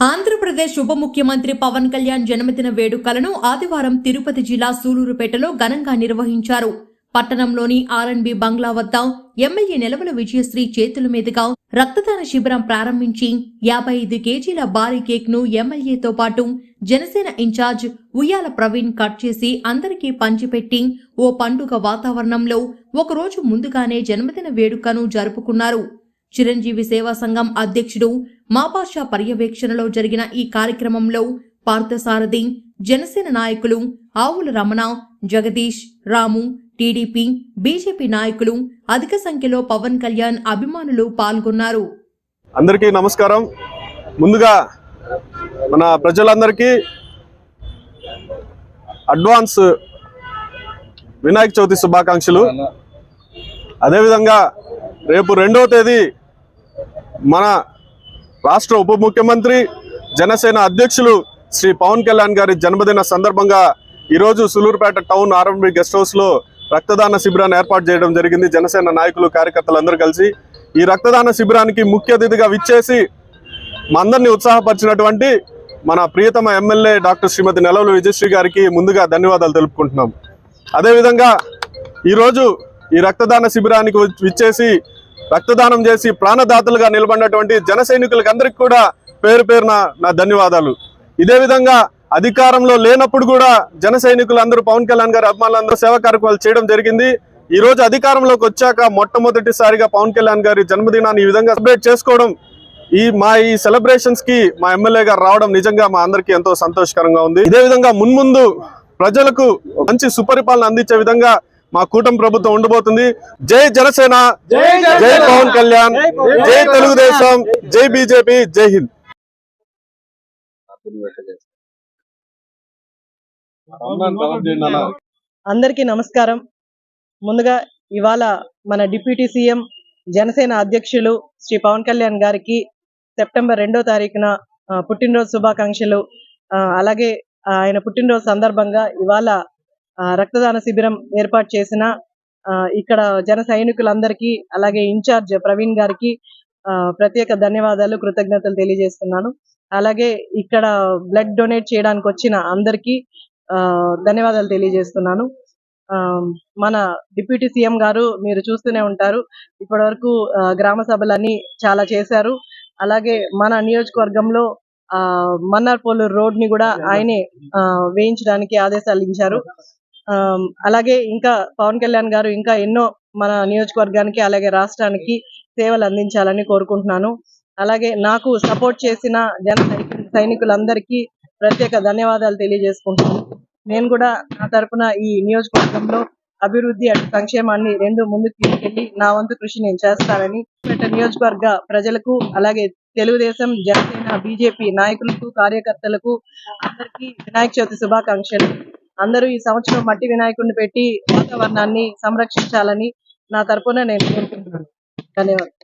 ఆంధ్రప్రదేశ్ ఉప ముఖ్యమంత్రి పవన్ కళ్యాణ్ జన్మదిన వేడుకలను ఆదివారం తిరుపతి జిల్లా సూలూరుపేటలో ఘనంగా నిర్వహించారు. పట్టణంలోని ఆర్ఎన్బి బంగ్లా వద్ద ఎమ్మెల్యే నిలవల విజయశ్రీ చేతుల మీదుగా రక్తదాన శిబిరం ప్రారంభించి యాభై ఐదు కేజీల భారీ కేక్ను ఎమ్మెల్యేతో పాటు జనసేన ఇన్ఛార్జ్ ఉయ్యాల ప్రవీణ్ కట్ చేసి అందరికీ పంచిపెట్టి ఓ పండుగ వాతావరణంలో ఒకరోజు ముందుగానే జన్మదిన వేడుకను జరుపుకున్నారు. చిరంజీవి సేవా సంఘం అధ్యక్షుడు మాపాషా పర్యవేక్షణలో జరిగిన ఈ కార్యక్రమంలో పార్థసారథి జనసేన నాయకులు ఆవుల రమణ జగదీష్ రాము టీడీపీ బీజేపీ నాయకులు అధిక సంఖ్యలో పవన్ కళ్యాణ్ అభిమానులు పాల్గొన్నారు. అందరికీ నమస్కారం. ముందుగా మన ప్రజలందరికీ అడ్వాన్స్ వినాయక చవితి శుభాకాంక్షలు. అదేవిధంగా రేపు రెండవ తేదీ మన రాష్ట్ర ఉప ముఖ్యమంత్రి జనసేన అధ్యక్షులు శ్రీ పవన్ కళ్యాణ్ గారి జన్మదిన సందర్భంగా ఈరోజు సులూరుపేట టౌన్ ఆర్ఎంబి గెస్ట్ హౌస్లో రక్తదాన శిబిరాన్ని ఏర్పాటు చేయడం జరిగింది. జనసేన నాయకులు కార్యకర్తలు అందరూ కలిసి ఈ రక్తదాన శిబిరానికి ముఖ్య అతిథిగా విచ్చేసి మా ఉత్సాహపరిచినటువంటి మన ప్రియతమ ఎమ్మెల్యే డాక్టర్ శ్రీమతి నెలవులు విజయశ్రీ గారికి ముందుగా ధన్యవాదాలు తెలుపుకుంటున్నాం. అదేవిధంగా ఈరోజు ఈ రక్తదాన శిబిరానికి విచ్చేసి రక్తదానం చేసి ప్రాణదాతలుగా నిలబడినటువంటి జన సైనికులకు అందరికీ కూడా పేరు పేరున నా ధన్యవాదాలు. ఇదే విధంగా అధికారంలో లేనప్పుడు కూడా జన సైనికులందరూ పవన్ కళ్యాణ్ గారి అభిమానులందరూ సేవా కార్యక్రమాలు చేయడం జరిగింది. ఈ రోజు అధికారంలోకి వచ్చాక మొట్టమొదటిసారిగా పవన్ కళ్యాణ్ గారి జన్మదినాన్ని ఈ విధంగా సెలబ్రేట్ చేసుకోవడం ఈ మా ఈ సెలబ్రేషన్స్కి మా ఎమ్మెల్యే గారు రావడం నిజంగా మా అందరికీ ఎంతో సంతోషకరంగా ఉంది. ఇదే విధంగా మున్ముందు ప్రజలకు మంచి సుపరిపాలన అందించే విధంగా మా కూటమి ప్రభుత్వం ఉండబోతుంది. జై జనసేన జై పవన్ కళ్యాణ్ జై తెలుగుదేశం జై బీజేపీ జై హింద్. అందరికీ నమస్కారం. ముందుగా ఇవాళ మన డిప్యూటీ సీఎం జనసేన అధ్యక్షులు శ్రీ పవన్ కళ్యాణ్ గారికి సెప్టెంబర్ రెండో తారీఖున పుట్టినరోజు శుభాకాంక్షలు. అలాగే ఆయన పుట్టినరోజు సందర్భంగా ఇవాళ రక్తదాన శిబిరం ఏర్పాటు చేసిన ఆ, ఇక్కడ జన సైనికులందరికీ అలాగే ఇన్ఛార్జ్ ప్రవీణ్ గారికి ఆ, ప్రత్యేక ధన్యవాదాలు కృతజ్ఞతలు తెలియజేస్తున్నాను. అలాగే ఇక్కడ బ్లడ్ డొనేట్ చేయడానికి వచ్చిన అందరికీ ఆ, ధన్యవాదాలు తెలియజేస్తున్నాను. ఆ, మన డిప్యూటీ సీఎం గారు మీరు చూస్తూనే ఉంటారు ఇప్పటి వరకు గ్రామ సభలన్నీ చాలా చేశారు. అలాగే మన నియోజకవర్గంలో ఆ మన్నార్పోలూరు రోడ్ని కూడా ఆయనే ఆ, వేయించడానికి ఆదేశాలు ఇచ్చారు. అలాగే ఇంకా పవన్ కళ్యాణ్ గారు ఇంకా ఎన్నో మన నియోజకవర్గానికి అలాగే రాష్ట్రానికి సేవలు అందించాలని కోరుకుంటున్నాను. అలాగే నాకు సపోర్ట్ చేసిన జన సైనికులందరికీ ప్రత్యేక ధన్యవాదాలు తెలియజేసుకుంటున్నాను. నేను కూడా నా తరపున ఈ నియోజకవర్గంలో అభివృద్ధి అటు సంక్షేమాన్ని రెండు ముందుకు తీసుకెళ్ళి నా వంతు కృషి నేను చేస్తానని నియోజకవర్గ ప్రజలకు అలాగే తెలుగుదేశం జనసేన బీజేపీ నాయకులకు కార్యకర్తలకు అందరికీ వినాయక చవితి శుభాకాంక్షలు. అందరూ ఈ సంవత్సరం మట్టి వినాయకుడిని పెట్టి వాతావరణాన్ని సంరక్షించాలని నా తరపున నేను కోరుకుంటున్నాను. ధన్యవాదాలు.